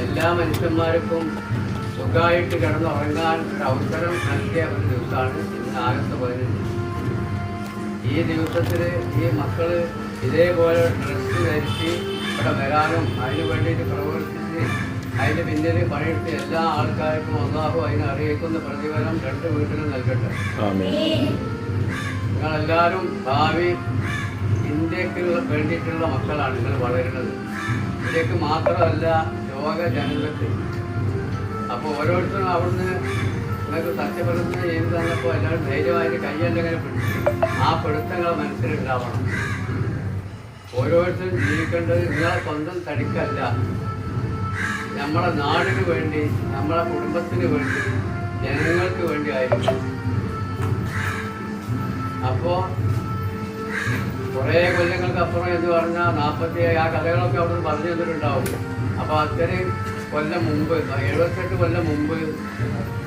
എല്ലാ മനുഷ്യന്മാർക്കും സുഖമായിട്ട് കിടന്നുറങ്ങാൻ ഒരു അവസരം നൽകിയ ഒരു ദിവസമാണ് ഇന്ന് ആഗസ്റ്റ് പതിനഞ്ച്. ഈ ദിവസത്തിൽ ഈ മക്കൾ ഇതേപോലെ ഡ്രസ്സ് ധരിച്ച് ഇവിടെ വരാനും അതിന് വേണ്ടിയിട്ട് പ്രവർത്തിച്ച് അതിന് പിന്നിൽ പണിയെടുത്ത് എല്ലാ ആൾക്കാർക്കും ഒന്നാകും അതിനെ അറിയിക്കുന്ന പ്രതിഫലം രണ്ട് വീട്ടിലും നൽകട്ടെ. നിങ്ങളെല്ലാവരും ഭാവി ഇന്ത്യയ്ക്ക് വേണ്ടിയിട്ടുള്ള മക്കളാണ് നിങ്ങൾ വളരുന്നത്. ഇന്ത്യയ്ക്ക് മാത്രമല്ല ലോക ജനതയ്ക്ക് അപ്പോൾ ഓരോരുത്തരും അവിടുന്ന് നിങ്ങൾക്ക് സത്യപ്രതിജ്ഞ ചെയ്ത് തന്നപ്പോൾ എല്ലാവരും ധൈര്യമായിട്ട് കയ്യല്ലെങ്ങനെ പിടിച്ചു ആ പിടുത്തങ്ങൾ മനസ്സിലുണ്ടാവണം. ഓരോരുത്തരും ജീവിക്കേണ്ടത് നിങ്ങളെ സ്വന്തം തടിക്കല്ല. നമ്മളെ നാടിന് വേണ്ടി നമ്മളെ കുടുംബത്തിന് വേണ്ടി ജനങ്ങൾക്ക് വേണ്ടി ആയിരിക്കും അപ്പോ കുറേ കൊല്ലങ്ങൾക്ക് അപ്പുറം എന്ന് പറഞ്ഞാൽ നാൽപ്പത്തി ആ കഥകളൊക്കെ അവിടെ പറഞ്ഞു തന്നിട്ടുണ്ടാവും അപ്പോൾ അത്രയും കൊല്ലം മുമ്പ് എഴുപത്തെട്ട് കൊല്ലം മുമ്പ്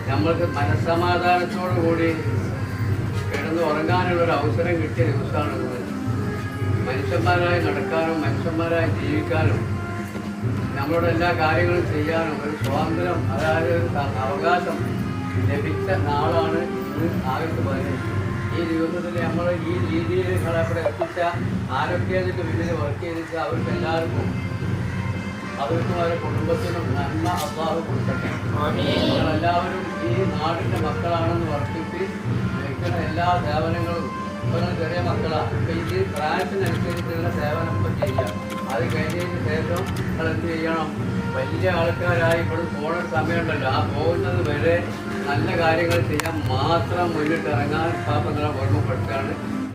നമ്മൾക്ക് മനസ്സമാധാനത്തോടു കൂടി കിടന്ന് ഉറങ്ങാനുള്ള ഒരു അവസരം കിട്ടിയ ദിവസമാണ്. മനുഷ്യന്മാരായി നടക്കാനും മനുഷ്യന്മാരായി ജീവിക്കാനും നമ്മളുടെ എല്ലാ കാര്യങ്ങളും ചെയ്യാനും ഒരു സ്വാതന്ത്ര്യം അതായത് അവകാശം ലഭിച്ച നാളാണ് ഇത് ആഗസ്റ്റ് പതിനഞ്ച് ഈ ദിവസത്തിൽ നമ്മൾ ഈ രീതിയിൽ കടപ്പെടെ എത്തിച്ച ആരൊക്കെ പിന്നിൽ വർക്ക് ചെയ്തിട്ട് അവർക്ക് എല്ലാവർക്കും അവർക്കും അവരുടെ കുടുംബത്തിനും നന്മ അള്ളാഹു കൊടുക്കട്ടെ. നിങ്ങളെല്ലാവരും ഈ നാടിന്റെ മക്കളാണെന്ന് വർദ്ധിപ്പി വയ്ക്കുന്ന എല്ലാ സേവനങ്ങളും ഇപ്പോൾ ചെറിയ മക്കളാണ് ഇപ്പം ഇത് പ്രായത്തിനനുസരിച്ചുള്ള സേവനം ഇപ്പം ചെയ്യാം. അത് കഴിഞ്ഞതിന് ശേഷം നിങ്ങൾ എന്ത് ചെയ്യണം? വലിയ ആൾക്കാരായി ഇപ്പോൾ പോകുന്ന സമയമുണ്ടല്ലോ. ആ പോകുന്നത് വരെ നല്ല കാര്യങ്ങൾ ചെയ്യാൻ മാത്രം മുന്നിട്ടിറങ്ങാൻ പാപ്പങ്ങളെ ഓർമ്മപ്പെടുത്തുകയാണ്